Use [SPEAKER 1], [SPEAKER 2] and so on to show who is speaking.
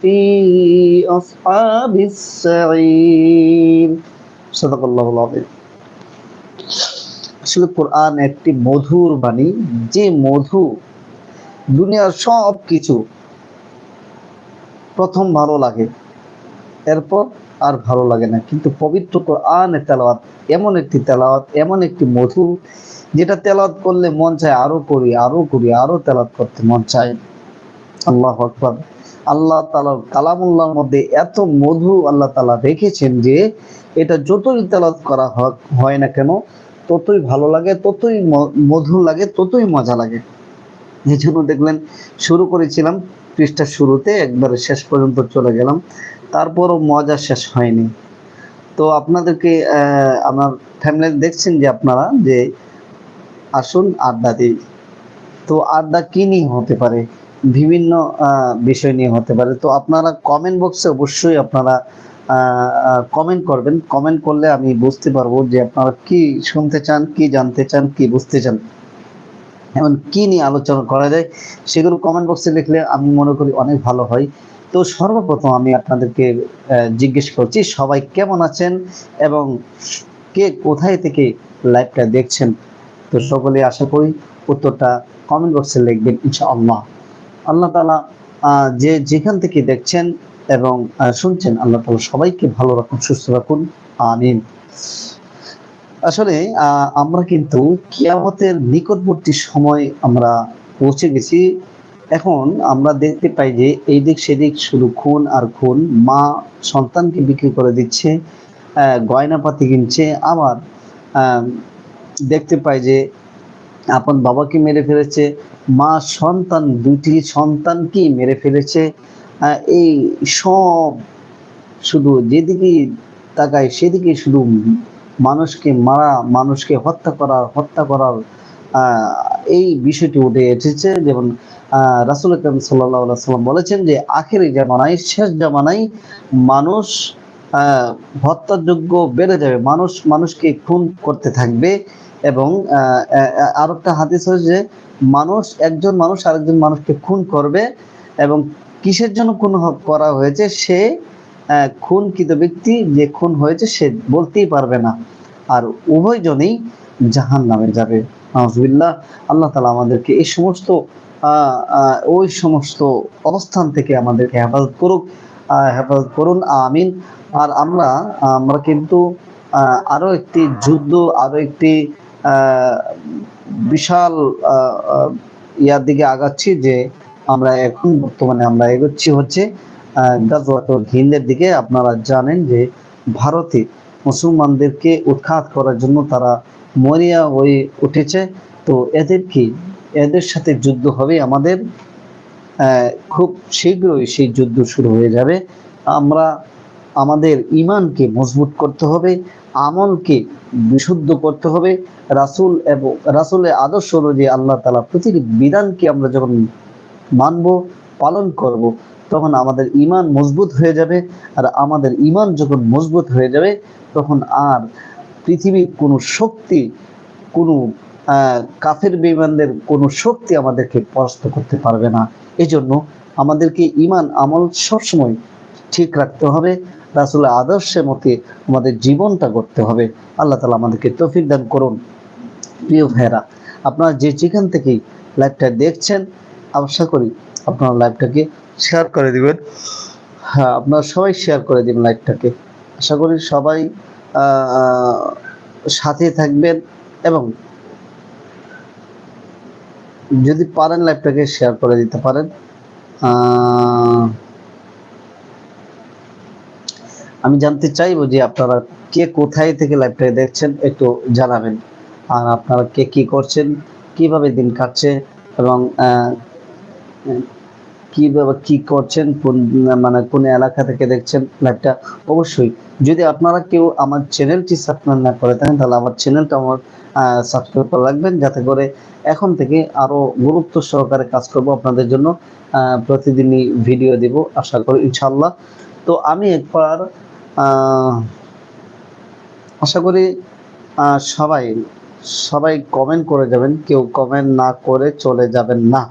[SPEAKER 1] في أصحاب السعير صدق الله العظيم আসলে কোরআন একটি মধুর বাণী যে মধু দুনিয়ার সব কিছু প্রথম ভালো লাগে এরপর আর ভালো লাগে না কিন্তু পবিত্র কোরআনে তেলাওয়াত এমন একটি তেলাওয়াত এমন একটি মধু যেটা তেলাওয়াত করলে মন চায় আরো করি আরো করি আরো তেলাওয়াত করতে মন চায় আল্লাহ আকবার। আল্লাহ তালার কালামুল্লাহর মধ্যে এত মধু আল্লাহ তালা রেখেছেন যে, এটা যতই তেলাওয়াত করা হয় না কেন, ততই ভালো লাগে, ততই মধুর লাগে, ততই মজা লাগে। এই জন্য দেখলেন, শুরু করেছিলাম, পৃষ্ঠার শুরুতে, একবারে শেষ পর্যন্ত চলে গেলাম, তারপরও মজা শেষ হয়নি। তো আপনাদেরকে আমার ফ্যামিলি দেখছেন যে আপনারা, যে আসুন আড্ডা দিই। তো আড্ডা কি নিয়ে হতে পারে? বিভিন্ন বিষয় নিয়ে হতে পারে। তো আপনারা কমেন্ট বক্সে অবশ্যই আপনারা কমেন্ট করবেন। কমেন্ট করলে আমি বুঝতে পারব যে আপনারা কি শুনতে চান কি জানতে চান কি বুঝতে চান। এমন কি নিয়ে আলোচনা করা যায় সেগুলো কমেন্ট বক্সে লিখলে আমি মনে করি অনেক ভালো হয়। তো সর্বপ্রথম আমি আপনাদেরকে জিজ্ঞেস করছি সবাই কেমন আছেন এবং কে কোথায় থেকে লাইভটা দেখছেন? তো সকলে আশা করি উত্তরটা কমেন্ট বক্সে লিখবেন ইনশাআল্লাহ। আল্লাহ তালা যে যেখান থেকে দেখছেন এবং শুনছেন, আল্লাহ তালা সবাইকে ভালো রাখুন, সুস্থ রাখুন। আমিন। আসলে আমরা কিন্তু কিয়ামতের নিকটবর্তী সময় আমরা পৌঁছে গেছি। এখন আমরা দেখতে পাই যে এই দিক সেদিক শুধু খুন আর খুন। মা সন্তানকে বিক্রি করে দিচ্ছে গয়নাপাতি কিনছে। আবার দেখতে পাই যে, আপন বাবাকে মেরে ফেলেছে। মা সন্তান দুটি সন্তানকেই মেরে ফেলেছে। এই সব শুধু যেদিকে তাকায় সেদিকে শুধু মানুষকে মারা, মানুষকে হত্যা করার হত্যা করার এই বিষয়টি উঠে এসেছে। যেমন রাসুল আকরম সাল্লাহ সাল্লাম বলেছেন যে, আখেরি জামানায়, শেষ জামানায় মানুষ হত্যাযোগ্য বেড়ে যাবে। মানুষ, মানুষকে খুন করতে থাকবে এবং আর একটা হাদিস হচ্ছে যে মানুষ, একজন মানুষ আরেকজন মানুষকে খুন করবে এবং কিসের জন্য খুন করা হয়েছে? সে খুনকৃত ব্যক্তি যে খুন হয়েছে সে বলতেই পারবে না। আর উভয়জনেই জাহান নামে যাবে। নজবিল্লাহ আল্লাহ তালা আমাদেরকে এই সমস্ত ওই সমস্ত অবস্থান থেকে আমাদেরকে হেফাজত করুক। হেফাজত করুন, আমিন। আর আমরা আমরা কিন্তু আরও একটি যুদ্ধ, আরও একটি বিশাল ইয়ার দিকে আগাচ্ছি যে আমরা এখন বর্তমানে আমরা এগোচ্ছি হচ্ছে হিন্দের দিকে। আপনারা জানেন যে ভারতে মুসলমানদেরকে উৎখাত করার জন্য তারা মরিয়া হয়ে উঠেছে। তো এদের কি? এদের সাথে যুদ্ধ হবে আমাদের? খুব শীঘ্রই সেই যুদ্ধ শুরু হয়ে যাবে। আমরা আমাদের ইমানকে মজবুত করতে হবে, আমলকে বিশুদ্ধ করতে হবে। রাসুল এবং রাসুলের আদর্শ অনুযায়ী আল্লাহ তালা প্রতিটি বিধানকে আমরা যখন মানব, পালন করব, তখন আমাদের ইমান মজবুত হয়ে যাবে। আর আমাদের ইমান যখন মজবুত হয়ে যাবে, তখন আর পৃথিবীর কোনো শক্তি, কোনো কাফের বিমানদের কোনো শক্তি আমাদেরকে পরাস্ত করতে পারবে না। এজন্য আমাদেরকে ইমান আমল সবসময় ঠিক রাখতে হবে। রাসুল আদর্শের মতে আমাদের জীবনটা করতে হবে। আল্লাহ তালা আমাদেরকে তফিক দান করুন। প্রিয় ভাইরা আপনারা যে যেখান থেকেই লাইভটা দেখছেন, আশা করি আপনারা লাইভটাকে শেয়ার করে দিবেন। হ্যাঁ আপনারা সবাই শেয়ার করে দিবেন লাইভটাকে। আশা করি সবাই সাথে থাকবেন এবং যদি পারেন লাইভটাকে শেয়ার করে দিতে পারেন। আমি জানতে চাইব যে আপনারা কে কোথায় থেকে লাইভটা দেখছেন, একটু জানাবেন। আর আপনারা কে কি করছেন, কীভাবে দিন কাটছে, এবং কীভাবে কি করছেন, কোন মানে কোন এলাকা থেকে দেখছেন লাইভটা অবশ্যই। যদি আপনারা কেউ আমার চ্যানেলটি সাবস্ক্রাইব না করে থাকেন, তাহলে আমার চ্যানেলটা আমার সাবস্ক্রাইব করে রাখবেন, যাতে করে এখন থেকে আরও গুরুত্ব সহকারে কাজ করব আপনাদের জন্য প্রতিদিনই ভিডিও দেব, আশা করি ইনশাল্লাহ তো আমি একবার আশা করি সবাই সবাই কমেন্ট করে যাবেন, কেউ কমেন্ট না করে চলে যাবেন না।